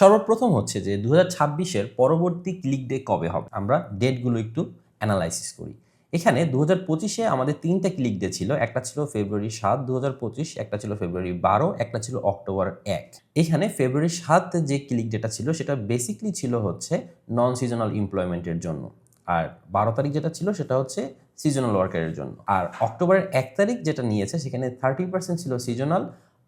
সর্বপ্রথম হচ্ছে যে দু হাজার পরবর্তী ক্লিক ডে কবে হবে? আমরা ডেটগুলো একটু অ্যানালাইসিস করি। এখানে দু হাজার পঁচিশে আমাদের তিনটা ক্লিক ডে ছিল, একটা ছিল ফেব্রুয়ারি সাত দু হাজার পঁচিশ, একটা ছিল ফেব্রুয়ারি বারো, একটা ছিল অক্টোবর এক। এখানে ফেব্রুয়ারি সাত যে ক্লিক ডেটা ছিল, সেটা বেসিকলি ছিল হচ্ছে নন সিজনাল এমপ্লয়মেন্টের জন্য। আর বারো তারিখ যেটা ছিল, সেটা হচ্ছে সিজনাল ওয়ার্কারের জন্য। আর অক্টোবরের এক তারিখ যেটা নিয়েছে, সেখানে থার্টি পার্সেন্ট ছিল সিজনাল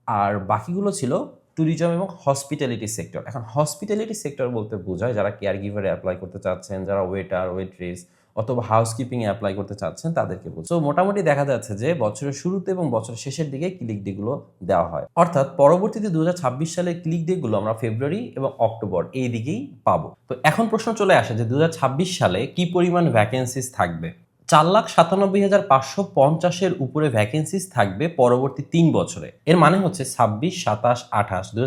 আর বাকিগুলো ছিল ট্যুরিজম এবং হসপিটালিটি সেক্টর এখন হসপিটালিটি সেক্টর বলতে বোঝায় যারা কেয়ার গিভারে অ্যাপ্লাই করতে চাচ্ছেন, যারা ওয়েটার ওয়েট্রেস অথবা হাউসকিপিংয়ে অ্যাপ্লাই করতে চাচ্ছেন তাদেরকে বলছে। তো মোটামুটি দেখা যাচ্ছে যে বছরের শুরুতে এবং বছরের শেষের দিকে ক্লিক ডেগুলো দেওয়া হয়। অর্থাৎ পরবর্তীতে দু সালের ক্লিক ডেগুলো আমরা ফেব্রুয়ারি এবং অক্টোবর এই দিকেই পাবো। তো এখন প্রশ্ন চলে আসে যে দু হাজার ছাব্বিশ সালে কি পরিমাণ ভ্যাকেন্সিস থাকবে? চার লাখ সাতানব্বই হাজার পাঁচশো পঞ্চাশের উপরে ভ্যাকেন্সিস থাকবে পরবর্তী তিন বছরে। এর মানে হচ্ছে ছাব্বিশ, সাতাশ, আঠাশ দু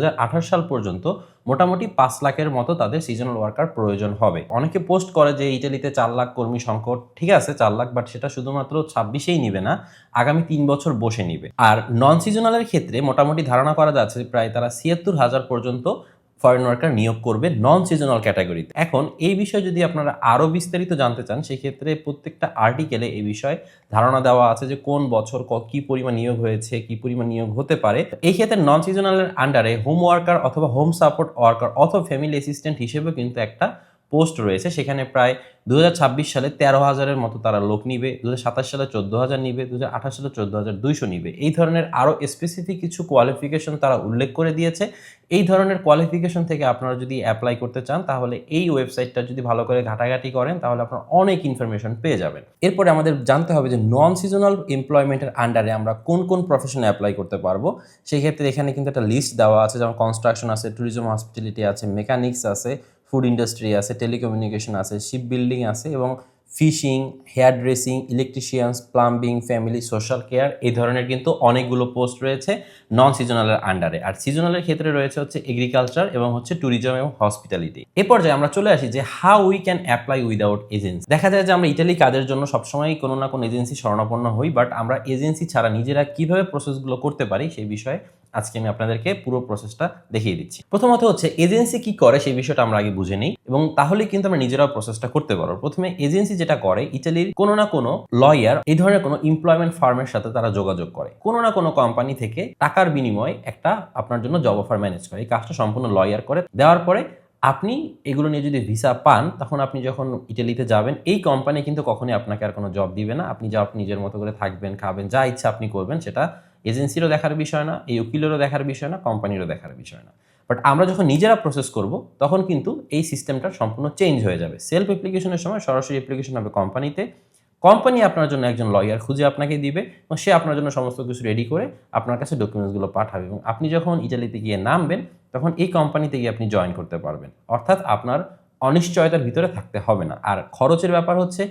সাল পর্যন্ত মোটামুটি পাঁচ লাখের মতো তাদের সিজনাল ওয়ার্কার প্রয়োজন হবে। অনেকে পোস্ট করে যে ইটালিতে চার লাখ কর্মী সংকট, ঠিক আছে, চার লাখ বাট সেটা শুধুমাত্র ছাব্বিশেই নিবে না, আগামী তিন বছর বসে নিবে। আর নন সিজনালের ক্ষেত্রে মোটামুটি ধারণা করা যাচ্ছে প্রায় তারা ছিয়াত্তর হাজার পর্যন্ত ফরেন ওয়ার্কার নিয়োগ করবে নন সিজনাল ক্যাটাগরিতে এখন এই বিষয়ে যদি আপনারা আরও বিস্তারিত জানতে চান, সেক্ষেত্রে প্রত্যেকটা আর্টিকেলে এই বিষয়ে ধারণা দেওয়া আছে যে কোন বছর কি পরিমাণ নিয়োগ হয়েছে, কি পরিমাণ নিয়োগ হতে পারে। এই ক্ষেত্রে নন সিজনালের আন্ডারে হোম ওয়ার্কার অথবা হোম সাপোর্ট ওয়ার্কার অথবা ফ্যামিলি অ্যাসিস্ট্যান্ট হিসেবে কিন্তু একটা পোস্ট রয়েছে, সেখানে প্রায় দু হাজার ছাব্বিশ সালে তেরো হাজারের মতো তারা লোক নিবে দু হাজার সাতাশ সালে চোদ্দ হাজার নিবে দু হাজার আঠাশ সালে চোদ্দ হাজার দুইশো নিবে। এই ধরনের আরও স্পেসিফিক কিছু কোয়ালিফিকেশন তারা উল্লেখ করে দিয়েছে। এই ধরনের কোয়ালিফিকেশন থেকে আপনারা যদি অ্যাপ্লাই করতে চান, তাহলে এই ওয়েবসাইটটা যদি ভালো করে ঘাটাঘাটি করেন, তাহলে আপনারা অনেক ইনফরমেশন পেয়ে যাবেন। এরপরে আমাদের জানতে হবে যে নন সিজনাল এমপ্লয়মেন্টের আন্ডারে আমরা কোন কোন প্রফেশনে অ্যাপ্লাই করতে পারব। সেই ক্ষেত্রে এখানে কিন্তু একটা লিস্ট দেওয়া আছে, যেমন কনস্ট্রাকশন আছে ট্যুরিজম হসপিটালিটি আছে মেকানিক্স আছে ফুড ইন্ডাস্ট্রি আছে, টেলিকমিউনিকেশন আছে, শিপ বিল্ডিং আছে এবং fishing, hair dressing, electricians, plumbing, family, social care এই ধরনের কিন্তু অনেকগুলো পোস্ট রয়েছে নন সিজনালের আন্ডারে আর সিজনালের ক্ষেত্রে রয়েছে হচ্ছে এগ্রিকালচার এবং হচ্ছে ট্যুরিজম এবং হসপিটালিটি এ পর্যায়ে আমরা চলে আসি যে how we can apply without agency দেখা যায় যে আমরা ইটালি কাজের জন্য সবসময় কোনো না কোনো এজেন্সি শরণাপন্ন হই বাট আমরা এজেন্সি ছাড়া নিজেরা কীভাবে প্রসেসগুলো করতে পারি সেই বিষয়ে আজকে আমি আপনাদেরকে পুরো প্রসেসটা দেখিয়ে দিচ্ছি। প্রথমত হচ্ছে এজেন্সি কি করে সেই বিষয়টা আমরা আগে বুঝে নিই এবং তাহলে কিন্তু আমরা নিজেরাও প্রসেসটা করতে পারব। প্রথমে এজেন্সি যেটা করে ইটালির কোনো না কোনো লয়ার এই ধরনের কোনো এমপ্লয়মেন্ট ফার্মের সাথে তারা যোগাযোগ করে। কোনো না কোনো কোম্পানি থেকে টাকার বিনিময়ে একটা আপনার জন্য জব অফার ম্যানেজ করে। এই কাজটা সম্পূর্ণ লয়ার করে। দেওয়ার পরে আপনি এগুলো নিয়ে যদি ভিসা পান, তখন আপনি যখন ইটালিতে যাবেন, এই কোম্পানি কিন্তু কখনোই আপনাকে আর কোনো জব দিবে না। আপনি যা আপনি নিজের মতো করে থাকবেন, খাবেন, যা ইচ্ছা আপনি করবেন, সেটা এজেন্সিরও দেখার বিষয় না, এই উকিলেরও দেখার বিষয় না, কোম্পানিরও দেখার বিষয় না। বাট আমরা যখন নিজেরা প্রসেস করব, তখন কিন্তু এই সিস্টেমটা সম্পূর্ণ চেঞ্জ হয়ে যাবে। সেলফ অ্যাপ্লিকেশনের সময় সরাসরি অ্যাপ্লিকেশন হবে কোম্পানিতে। কোম্পানি আপনার জন্য একজন লয়ার খুঁজে আপনাকে দিবে এবং সে আপনার জন্য সমস্ত কিছু রেডি করে আপনার কাছে ডকুমেন্টসগুলো পাঠাবে এবং আপনি যখন ইটালিতে গিয়ে নামবেন, তখন এই কোম্পানিতে গিয়ে আপনি জয়েন করতে পারবেন। অর্থাৎ আপনার অনিশ্চয়তার ভিতরে থাকতে হবে না। আর খরচের ব্যাপার হচ্ছে,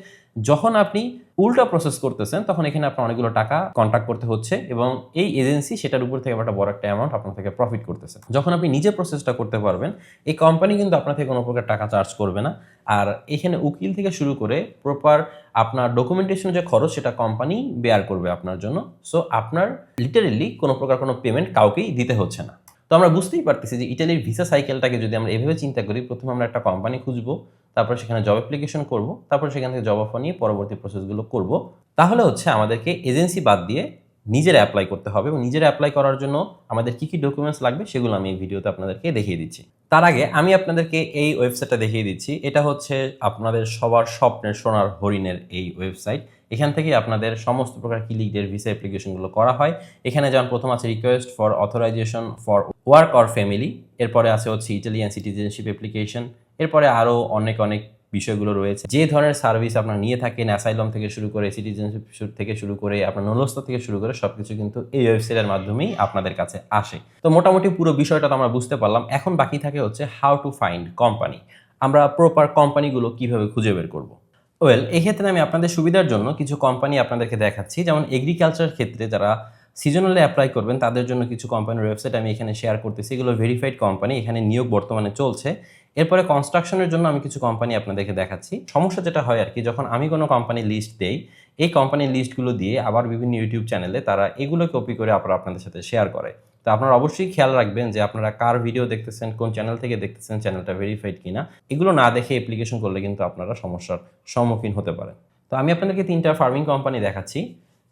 যখন আপনি উল্টা প্রসেস করতেছেন, তখন এখানে আপনার অনেকগুলো টাকা কন্ট্যাক্ট করতে হচ্ছে এবং এই এজেন্সি সেটার উপর থেকে একটা বড় একটা অ্যামাউন্ট আপনার থেকে প্রফিট করতেছে। যখন আপনি নিজে প্রসেসটা করতে পারবেন, এই কোম্পানি কিন্তু আপনার থেকে কোনো প্রকার টাকা চার্জ করবে না। আর এখানে উকিল থেকে শুরু করে প্রপার আপনার ডকুমেন্টেশন যে খরচ, সেটা কোম্পানি বেয়ার করবে আপনার জন্য। সো আপনার লিটারেলি কোনো প্রকার কোনো পেমেন্ট কাউকেই দিতে হচ্ছে না। তো আমরা বুঝতেই পারতেছি যে ইটালির ভিসা সাইকেলটাকে যদি আমরা এভাবে চিন্তা করি, প্রথমে আমরা একটা কোম্পানি খুঁজবো, তারপর সেখানে জব অ্যাপ্লিকেশন করব, তারপর সেখান থেকে জব অফার নিয়ে পরবর্তী প্রসেসগুলো করব। তাহলে হচ্ছে আমাদেরকে এজেন্সি বাদ দিয়ে নিজেরা অ্যাপ্লাই করতে হবে এবং নিজেরা অ্যাপ্লাই করার জন্য আমাদের কী কী ডকুমেন্টস লাগবে সেগুলো আমি এই ভিডিওতে আপনাদেরকে দেখিয়ে দিচ্ছি। তার আগে আমি আপনাদেরকে এই ওয়েবসাইটটা দেখিয়ে দিচ্ছি। এটা হচ্ছে আপনাদের সবার স্বপ্নের সোনার হরিণের এই ওয়েবসাইট এখান থেকে আপনাদের সমস্ত প্রকার ক্লিকদের ভিসা অ্যাপ্লিকেশনগুলো করা হয়। এখানে যেমন প্রথম আছে request for authorization for work or family এরপরে আছে হচ্ছে ইটালিয়ান সিটিজেনশিপ অ্যাপ্লিকেশন এরপরে আরও অনেক অনেক বিষয়গুলো রয়েছে। যে ধরনের সার্ভিস আপনার নিয়ে থাকেন অ্যাসাইলম থেকে শুরু করে সিটিজেনশিপ থেকে শুরু করে, আপনার নলস্ত থেকে শুরু করে সব কিছু কিন্তু এই ওয়েবসাইটের মাধ্যমেই আপনাদের কাছে আসে। তো মোটামুটি পুরো বিষয়টা তো আমরা বুঝতে পারলাম। এখন বাকি থাকে হচ্ছে হাউ টু ফাইন্ড কোম্পানি আমরা প্রপার কোম্পানিগুলো কীভাবে খুঁজে বের করব? ওয়েল এক্ষেত্রে আমি আপনাদের সুবিধার জন্য কিছু কোম্পানি আপনাদেরকে দেখাচ্ছি। যেমন এগ্রিকালচার ক্ষেত্রে যারা সিজনালে অ্যাপ্লাই করবেন, তাদের জন্য কিছু কোম্পানির ওয়েবসাইট আমি এখানে শেয়ার করতেছি। এগুলো ভেরিফাইড কোম্পানি এখানে নিয়োগ বর্তমানে চলছে। এরপরে কনস্ট্রাকশনের জন্য আমি কিছু কোম্পানি আপনাদেরকে দেখাচ্ছি। সমস্যা যেটা হয় আর কি, যখন আমি কোনো কোম্পানির লিস্ট দেই, এই কোম্পানির লিস্টগুলো দিয়ে আবার বিভিন্ন ইউটিউব চ্যানেলে তারা এগুলো কপি করে আবার আপনাদের সাথে শেয়ার করে। তো আপনারা অবশ্যই খেয়াল রাখবেন যে আপনারা কার ভিডিও দেখতেছেন, কোন চ্যানেল থেকে দেখতেছেন চ্যানেলটা ভেরিফাইড কিনা। এগুলো না দেখে অ্যাপ্লিকেশন করলে কিন্তু আপনারা সমস্যার সম্মুখীন হতে পারেন। তো আমি আপনাদেরকে তিনটা ফার্মিং কোম্পানি দেখাচ্ছি।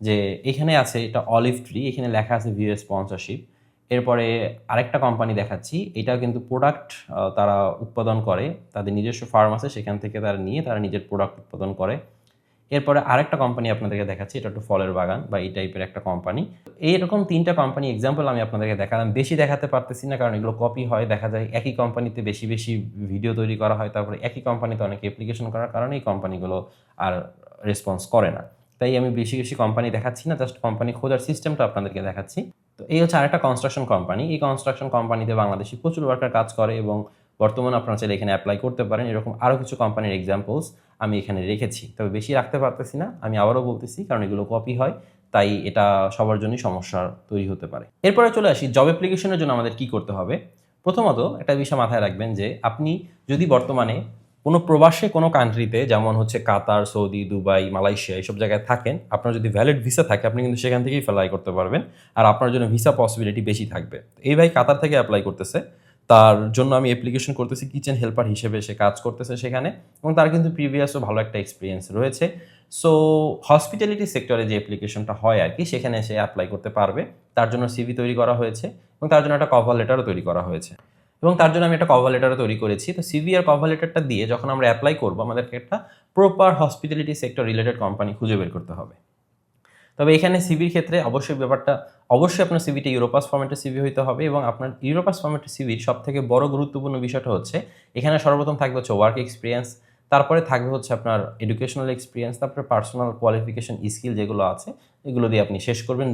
যে এখানে আছে এটা অলিভ ট্রি এখানে লেখা আছে ভিউ স্পন্সরশিপ এরপরে আরেকটা কোম্পানি দেখাচ্ছি এটা কিন্তু প্রোডাক্ট তারা উৎপাদন করে, তাদের নিজস্ব ফার্ম আছে, সেখান থেকে তারা নিয়ে তারা নিজের প্রোডাক্ট উৎপাদন করে। এরপরে আরেকটা কোম্পানি আপনাদেরকে দেখাচ্ছি, এটা একটু ফলের বাগান বা এই টাইপের একটা কোম্পানি এইরকম তিনটা কোম্পানি এক্সাম্পল আমি আপনাদেরকে দেখালাম, বেশি দেখাতে পারতেছি না, কারণ এগুলো কপি হয়, দেখা যায় একই কোম্পানিতে বেশি বেশি ভিডিও তৈরি করা হয়, তারপরে একই কোম্পানিতে অনেক অ্যাপ্লিকেশন করার কারণে এই কোম্পানিগুলো আর রেসপন্স করে না। তাই আমি বেশি বেশি কোম্পানি দেখাচ্ছি না জাস্ট কোম্পানি খোঁজার সিস্টেমটা আপনাদেরকে দেখাচ্ছি। তো এই হচ্ছে আরেকটা কনস্ট্রাকশন কোম্পানি এই কনস্ট্রাকশন কোম্পানিতে বাংলাদেশি প্রচুর ওয়ার্কার কাজ করে এবং বর্তমানে আপনারা চাইলে এখানে অ্যাপ্লাই করতে পারেন। এরকম আরও কিছু কোম্পানির এক্সাম্পলস আমি এখানে রেখেছি। তবে বেশি রাখতে পারতেছি না, আমি আবারও বলতেছি, কারণ এগুলো কপি হয়, তাই এটা সবার জন্যই সমস্যার তৈরি হতে পারে। এরপরে চলে আসি জব অ্যাপ্লিকেশনের জন্য আমাদের কি করতে হবে? প্রথমত একটা বিষয় মাথায় রাখবেন যে আপনি যদি বর্তমানে কোনো প্রবাসে কোনো কান্ট্রিতে যেমন হচ্ছে কাতার, সৌদি, দুবাই, মালয়েশিয়া, এইসব জায়গায় থাকেন, আপনার যদি ভ্যালিড ভিসা থাকে, আপনি কিন্তু সেখান থেকেই অ্যাপ্লাই করতে পারবেন। আর আপনার জন্য ভিসা পসিবিলিটি বেশি থাকবে। এই ভাই কাতার থেকে অ্যাপ্লাই করতেছে। তার জন্য আমি অ্যাপ্লিকেশন করতেছি কিচেন হেল্পার হিসেবে, সে কাজ করতেছে সেখানে এবং তার কিন্তু প্রিভিয়াসও ভালো একটা এক্সপিরিয়েন্স রয়েছে। সো হসপিটালিটি সেক্টরে যে অ্যাপ্লিকেশনটা হয় আর কি সেখানে সে অ্যাপ্লাই করতে পারবে। তার জন্য সিভি তৈরি করা হয়েছে এবং তার জন্য একটা কভার লেটারও তৈরি করা হয়েছে। এবং তার জন্য আমি একটা কভার লেটারও তৈরি করেছি। তো সিভি আর কভার লেটারটা দিয়ে যখন আমরা অ্যাপ্লাই করব, আমাদেরকে একটা proper hospitality sector related company খুঁজে বের করতে হবে। তবে এখানে সিভির ক্ষেত্রে অবশ্যই ব্যাপারটা, অবশ্যই আপনার সিভিটা ইউরোপাস ফর্মেটের সিভি হইতে হবে এবং আপনার ইউরোপাস ফর্মেটের সিভির সব থেকে বড় গুরুত্বপূর্ণ বিষয়টা হচ্ছে, এখানে সর্বপ্রথম থাকবে হচ্ছে ওয়ার্ক এক্সপিরিয়েন্স তারপরে থাকবে হচ্ছে আপনার এডুকেশনাল এক্সপিরিয়েন্স তারপরে পার্সোনাল কোয়ালিফিকেশন স্কিল যেগুলো আছে, এগুলো দিয়ে আপনি শেষ করবেন।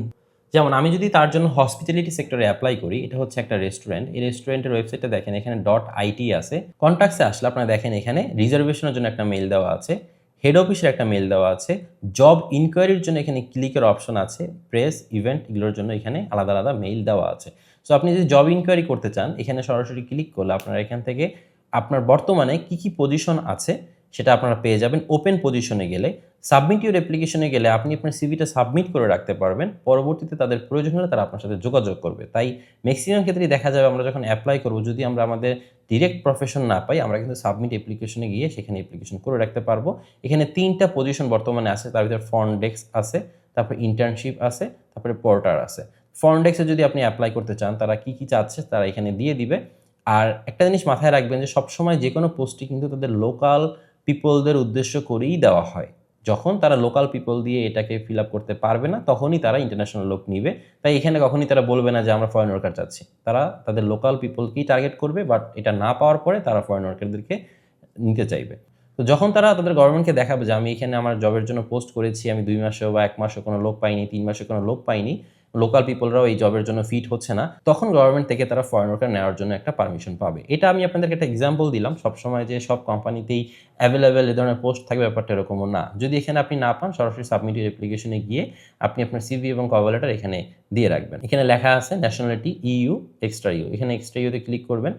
যেমন আমি যদি তার জন্য হসপিটালিটি সেক্টরে অ্যাপ্লাই করি, এটা হচ্ছে একটা রেস্টুরেন্ট এই রেস্টুরেন্টের ওয়েবসাইটটা দেখেন, এখানে. ডট আইটি আছে কন্ট্যাক্টসে আসলে আপনারা দেখেন এখানে রিজার্ভেশনের জন্য একটা মেল দেওয়া আছে হেড অফিসের একটা মেল দেওয়া আছে জব ইনকোয়ারির জন্য এখানে ক্লিকের অপশন আছে প্রেস ইভেন্ট এগুলোর জন্য এখানে আলাদা আলাদা মেইল দেওয়া আছে। সো আপনি যদি জব ইনকোয়ারি করতে চান, এখানে সরাসরি ক্লিক করলে আপনারা এখান থেকে আপনার বর্তমানে কি কি পজিশন আছে সেটা আপনারা পেয়ে যাবেন ওপেন পজিশনে গেলে। সাবমিট ইউর অ্যাপ্লিকেশনে গেলে আপনি আপনার সিভিটা সাবমিট করে রাখতে পারবেন। পরবর্তীতে তাদের প্রয়োজন হলে তারা আপনার সাথে যোগাযোগ করবে। তাই ম্যাক্সিমাম ক্ষেত্রেই দেখা যাবে আমরা যখন অ্যাপ্লাই করব, যদি আমরা আমাদের ডিরেক্ট প্রফেশন না পাই, আমরা কিন্তু সাবমিট অ্যাপ্লিকেশনে গিয়ে সেখানে অ্যাপ্লিকেশন করে রাখতে পারব। এখানে তিনটা পজিশন বর্তমানে আছে, তার ভিতরে ফ্রন্ট ডেস্ক আছে, তারপরে ইন্টার্নশিপ আছে, তারপরে পোর্টার আছে। ফ্রন্ট ডেস্কে যদি আপনি অ্যাপ্লাই করতে চান, তারা কি কি চাচ্ছে তারা এখানে দিয়ে দিবে। আর একটা জিনিস মাথায় রাখবেন যে সবসময় যে কোনো পোস্টই কিন্তু তাদের লোকাল পিপলদের উদ্দেশ্য করেই দেওয়া হয়। যখন তারা লোকাল পিপল দিয়ে এটাকে ফিল আপ করতে পারবে না, তখনই তারা ইন্টারন্যাশনাল লোক নিবে। তাই এখানে কখনই তারা বলবে না যে আমরা ফরেন ওয়ার্কার চাচ্ছি। তারা তাদের লোকাল পিপলকেই টার্গেট করবে বাট এটা না পাওয়ার পরে তারা ফরেন ওয়ার্কারদেরকে নিতে চাইবে। তো যখন তারা তাদের গভর্নমেন্টকে দেখাবে যে আমি এখানে আমার জবের জন্য পোস্ট করেছি, আমি দুই মাসেও বা এক মাসে কোনো লোক পাইনি, তিন মাসে কোনো লোক পাইনি লোকাল পিপলরাও এই জবের জন্য ফিট হচ্ছে না। তখন গভর্নমেন্ট থেকে তারা ফরেন ওয়ার্কার নেওয়ার জন্য একটা পারমিশন পাবে। এটা আমি আপনাদেরকে একটা এক্সাম্পল দিলাম। সবসময় যে সব কোম্পানিতেই অ্যাভেলেবেল এ ধরনের পোস্ট থাকবে, ব্যাপারটা এরকমও না। যদি এখানে আপনি না পান, সরাসরি সাবমিট অ্যাপ্লিকেশনে গিয়ে আপনি আপনার সিভি এবং কভার লেটার এখানে দিয়ে রাখবেন। এখানে লেখা আছে ন্যাশনালিটি ইউ এক্সট্রা ইউ এখানে এক্সট্রা ইউতে ক্লিক করবেন।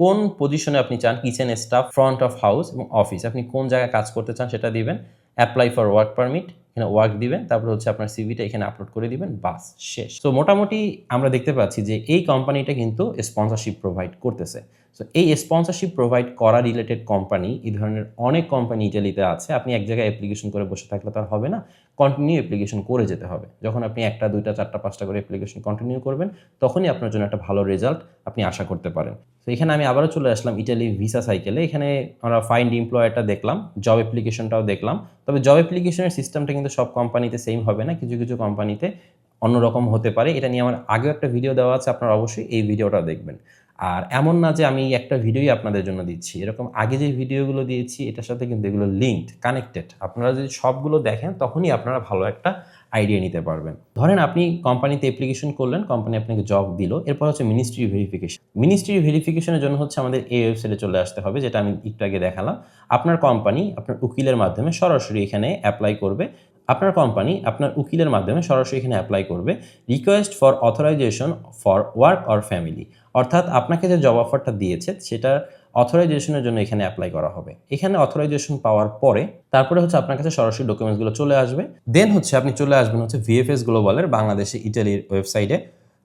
কোন পজিশনে আপনি চান? Kitchen staff front of house এবং অফিস আপনি কোন জায়গায় কাজ করতে চান সেটা দিবেন। অ্যাপ্লাই ফর ওয়ার্ক পারমিট এখানে ওয়ার্ক দিবেন, তারপর হচ্ছে আপনার সিভিটা এখানে আপলোড করে দিবেন, বাস, শেষ। তো মোটামুটি আমরা দেখতে পাচ্ছি যে এই কোম্পানিটা কিন্তু স্পন্সরশিপ প্রোভাইড করতেছে। সো এই স্পন্সরশিপ প্রোভাইড করা রিলেটেড কোম্পানি এই ধরনের অনেক কোম্পানি ইটালিতে আছে। আপনি এক জায়গায় অ্যাপ্লিকেশন করে বসে থাকলে তো আর হবে না। কন্টিনিউ অ্যাপ্লিকেশন করে যেতে হবে। যখন আপনি একটা, দুইটা, চারটা, পাঁচটা করে অ্যাপ্লিকেশন কন্টিনিউ করবেন, তখনই আপনার জন্য একটা ভালো রেজাল্ট আপনি আশা করতে পারেন। তো এখানে আমি আবারও চলে আসলাম ইটালি ভিসা সাইকেলে এখানে আমরা ফাইন্ড এমপ্লয়ারটা দেখলাম জব অ্যাপ্লিকেশনটাও দেখলাম। তবে জব অ্যাপ্লিকেশনের সিস্টেমটা কিন্তু সব কোম্পানিতে সেম হবে না, কিছু কিছু কোম্পানিতে অন্যরকম হতে পারে। এটা নিয়ে আমার আগেও একটা ভিডিও দেওয়া আছে, আপনারা অবশ্যই এই ভিডিওটা দেখবেন। আর এমন না যে আমি একটা ভিডিওই আপনাদের জন্য দিচ্ছি। এরকম আগে যে ভিডিওগুলো দিয়েছি, এটার সাথে কিন্তু এগুলো লিঙ্কড কানেক্টেড আপনারা যদি সবগুলো দেখেন, তখনই আপনারা ভালো একটা আইডিয়া নিতে পারবেন। ধরেন আপনি কোম্পানিতে অ্যাপ্লিকেশন করলেন, কোম্পানি আপনাকে জব দিল, এরপর হচ্ছে মিনিস্ট্রি ভেরিফিকেশন মিনিস্ট্রি ভেরিফিকেশনের জন্য হচ্ছে আমাদের এই ওয়েবসাইটে চলে আসতে হবে, যেটা আমি একটু আগে দেখালাম। আপনার কোম্পানি আপনার উকিলের মাধ্যমে সরাসরি এখানে অ্যাপ্লাই করবে। আপনার কোম্পানি আপনার উকিলের মাধ্যমে সরাসরি এখানে অ্যাপ্লাই করবে request for authorization for work or family অর্থাৎ আপনাকে যে জব অফারটা দিয়েছে সেটা অথরাইজেশনের জন্য এখানে অ্যাপ্লাই করা হবে। এখানে অথরাইজেশন পাওয়ার পরে তারপরে হচ্ছে আপনার কাছে সরাসরি ডকুমেন্টসগুলো চলে আসবে। দেন হচ্ছে আপনি চলে আসবেন হচ্ছে ভিএফএস গ্লোবালের বাংলাদেশে ইটালির ওয়েবসাইটে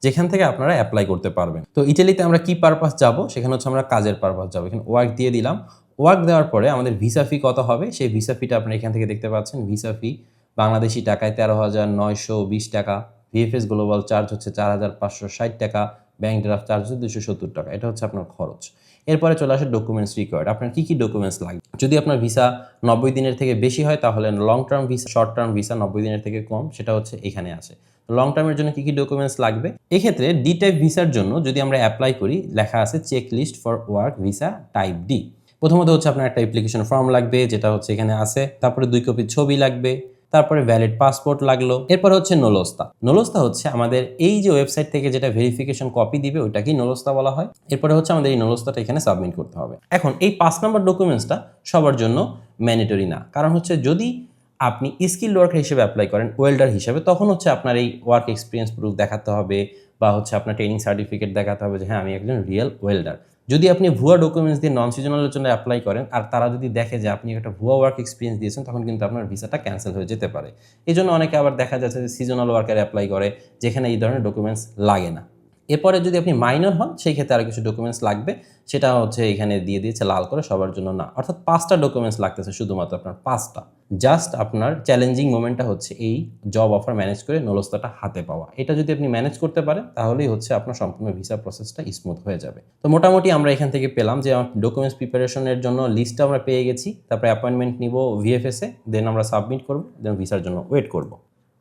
যেখান থেকে আপনারা অ্যাপ্লাই করতে পারবেন। তো ইটালিতে আমরা কি পারপাস যাব? সেখানে হচ্ছে আমরা কাজের পারপাস যাব। এখানে ওয়ার্ক দিয়ে দিলাম। ওয়ার্ক দেওয়ার পরে আমাদের ভিসা ফি কত হবে? সেই ভিসা ফিটা আপনারা এখান থেকে দেখতে পাচ্ছেন। ভিসা ফি বাংলাদেশি টাকায় তেরো হাজার নয়শো বিশ টাকা, ভিএফএস গ্লোবাল চার্জ হচ্ছে চার হাজার পাঁচশো ষাট টাকা, ব্যাংক ড্রাফট চার্জ হচ্ছে দুশো সত্তর টাকা। এটা হচ্ছে আপনার খরচ। এরপরে চলে আসে ডকুমেন্টস রিকোয়ার্ড আপনার কী কী ডকুমেন্টস লাগবে? যদি আপনার ভিসা নব্বই দিনের থেকে বেশি হয়, তাহলে long term visa short term visa নব্বই দিনের থেকে কম, সেটা হচ্ছে এখানে আছে। লং টার্মের জন্য কী কী ডকুমেন্টস লাগবে? এক্ষেত্রে ডি টাইপ ভিসার জন্য যদি আমরা অ্যাপ্লাই করি, লেখা আছে check list for work visa type D প্রথমত হচ্ছে আপনার একটা অ্যাপ্লিকেশন ফর্ম লাগবে, যেটা হচ্ছে এখানে আছে। তারপরে দুই কপি ছবি লাগবে। তারপরে ভ্যালিড পাসপোর্ট লাগল। এরপর হচ্ছে নোলস্তা। নোলস্তা হচ্ছে আমাদের এই যে ওয়েবসাইট থেকে যেটা ভেরিফিকেশন কপি দিবে, ওইটাকেই নোলস্তা বলা হয়। এরপরে হচ্ছে আমাদের এই নোলস্তাটা এখানে সাবমিট করতে হবে। এখন এই পাঁচ নম্বর ডকুমেন্টসটা সবার জন্য ম্যান্ডেটরি না। কারণ হচ্ছে যদি আপনি স্কিল ওয়ার্কার হিসেবে অ্যাপ্লাই করেন ওয়েল্ডার হিসেবে, তখন হচ্ছে আপনার এই ওয়ার্ক এক্সপিরিয়েন্স প্রুফ দেখাতে হবে বা হচ্ছে আপনার ট্রেনিং সার্টিফিকেট দেখাতে হবে যে হ্যাঁ আমি একজন রিয়েল ওয়েল্ডার যদি আপনি ভুয়া ডকুমেন্টস দিয়ে নন সিজনালের জন্য অ্যাপ্লাই করেন, আর তারা যদি দেখে যে আপনি একটা ভুয়া ওয়ার্ক এক্সপিরিয়েন্স দিয়েছেন, তখন কিন্তু আপনার ভিসাটা ক্যান্সেল হয়ে যেতে পারে। এই জন্য অনেকে আবার দেখা যাচ্ছে যে সিজনাল ওয়ার্কার অ্যাপ্লাই করে, যেখানে এই ধরনের ডকুমেন্টস লাগে না। এরপরে যদি আপনি মাইনর হন, সেই ক্ষেত্রে আরও কিছু ডকুমেন্টস লাগবে। সেটা হচ্ছে এখানে দিয়ে দিয়েছে লাল করে, সবার জন্য না। অর্থাৎ পাঁচটা ডকুমেন্টস লাগতেছে, শুধুমাত্র আপনার পাঁচটা। জাস্ট আপনার চ্যালেঞ্জিং মোমেন্টটা হচ্ছে এই জব অফার ম্যানেজ করে নলস্তাটা হাতে পাওয়া। এটা যদি আপনি ম্যানেজ করতে পারেন, তাহলেই হচ্ছে আপনার সম্পূর্ণ ভিসা প্রসেসটা স্মুথ হয়ে যাবে। তো মোটামুটি আমরা এখান থেকে পেলাম যে, আমার ডকুমেন্টস প্রিপারেশনের জন্য লিস্টটা আমরা পেয়ে গেছি। তারপরে অ্যাপয়েন্টমেন্ট নিব ভিএফএসে দেন আমরা সাবমিট করব দেন ভিসার জন্য ওয়েট করব।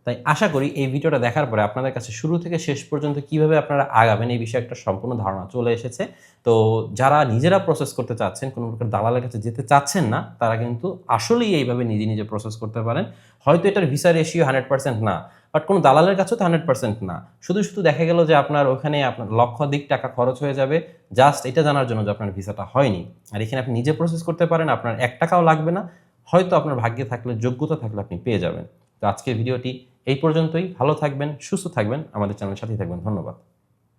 তাই আশা করি এই ভিডিওটা দেখার পরে আপনাদের কাছে শুরু থেকে শেষ পর্যন্ত কীভাবে আপনারা আগাবেন এই বিষয়ে একটা সম্পূর্ণ ধারণা চলে এসেছে। তো যারা নিজেরা প্রসেস করতে চাচ্ছেন, কোনো প্রকার দালালের কাছে যেতে চাচ্ছেন না, তারা কিন্তু আসলেই এইভাবে নিজে নিজে প্রসেস করতে পারেন। হয়তো এটার ভিসা রেশিও হান্ড্রেড পার্সেন্ট না বাট কোনো দালালের কাছেও তো হান্ড্রেড পার্সেন্ট না। শুধু শুধু দেখা গেল যে আপনার ওখানে আপনার লক্ষাধিক টাকা খরচ হয়ে যাবে জাস্ট এটা জানার জন্য যে আপনার ভিসাটা হয়নি। আর এখানে আপনি নিজে প্রসেস করতে পারেন, আপনার এক টাকাও লাগবে না। হয়তো আপনার ভাগ্যে থাকলে, যোগ্যতা থাকলে আপনি পেয়ে যাবেন। তো আজকের ভিডিওটি এই পর্যন্তই। ভালো থাকবেন সুস্থ থাকবেন। আমাদের চ্যানেল সাথেই থাকবেন। ধন্যবাদ।